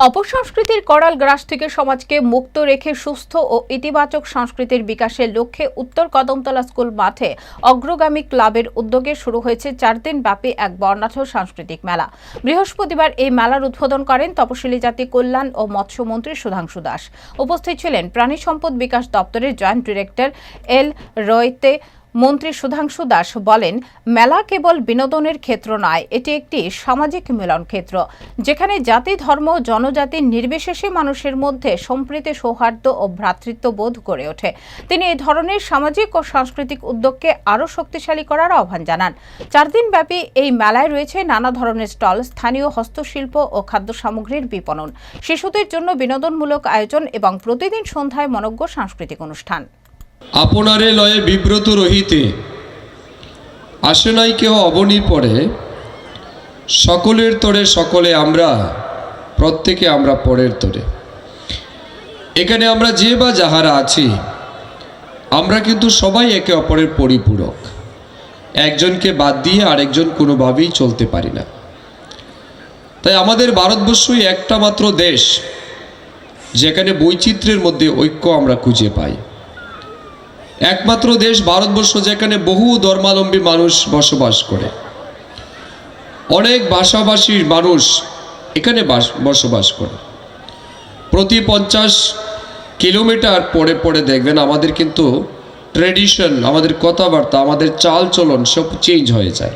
অপসংস্কৃতির করাল গ্রাস থেকে সমাজকে মুক্ত রেখে সুস্থ ও ইতিবাচক সংস্কৃতির বিকাশের লক্ষ্যে উত্তর কদমতলা স্কুল মাঠে অগ্রগামী ক্লাবের উদ্যোগে শুরু হয়েছে চার দিন ব্যাপী এক বর্ণাঢ্য সাংস্কৃতিক মেলা। বৃহস্পতিবার এই মেলার উদ্বোধন করেন তপশিলি জাতি কল্যাণ ও মৎস্যমন্ত্রী সুধাংশু দাস। উপস্থিত ছিলেন প্রাণী সম্পদ বিকাশ দপ্তরের জয়েন্ট ডিরেক্টর এল রয়তে মন্ত্রী সুধাংশু দাস বলেন, মেলা কেবল বিনোদনের ক্ষেত্র নয়, এটি একটি সামাজিক মিলন ক্ষেত্র, যেখানে জাতি, ধর্ম জনজাতি নির্বিশেষে মানুষের মধ্যে সম্প্রীতি, সৌহার্দ্য ও ভ্রাতৃত্ববোধ গড়ে ওঠে। তিনি এই ধরনের সামাজিক ও সাংস্কৃতিক উদ্যোগকে আরও শক্তিশালী করার আহ্বান জানান। চার দিন ব্যাপী এই মেলায় রয়েছে নানা ধরনের স্টল, স্থানীয় হস্তশিল্প ও খাদ্য সামগ্রীর বিপণন। শিশুদের জন্য বিনোদনমূলক আয়োজন এবং প্রতিদিন সন্ধ্যায় মনজ্ঞ সাংস্কৃতিক অনুষ্ঠান। আপনারে লয়ে বিব্রত রহিতে। আসে নাই কেহ অবনী পড়ে সকলের তরে সকলে আমরা, প্রত্যেকে আমরা পরের তরে। এখানে আমরা যে বা যাহারা আছি, আমরা কিন্তু সবাই একে অপরের পরিপূরক। একজনকে বাদ দিয়ে আরেকজন কোনোভাবেই চলতে পারি না। তাই আমাদের ভারতবর্ষই একটা মাত্র দেশ, যেখানে বৈচিত্র্যের মধ্যে ঐক্য আমরা খুঁজে পাই। একমাত্র দেশ ভারতবর্ষ যেখানে বহু ধর্মালম্বী মানুষ বসবাস করে। অনেক ভাষাভাষীর মানুষ এখানে বাস- বসবাস করে। প্রতি পঞ্চাশ কিলোমিটার পরে পরে দেখবেন আমাদের কিন্তু ট্রেডিশন, আমাদের কথাবার্তা, আমাদের চাল চলন সব চেঞ্জ হয়ে যায়।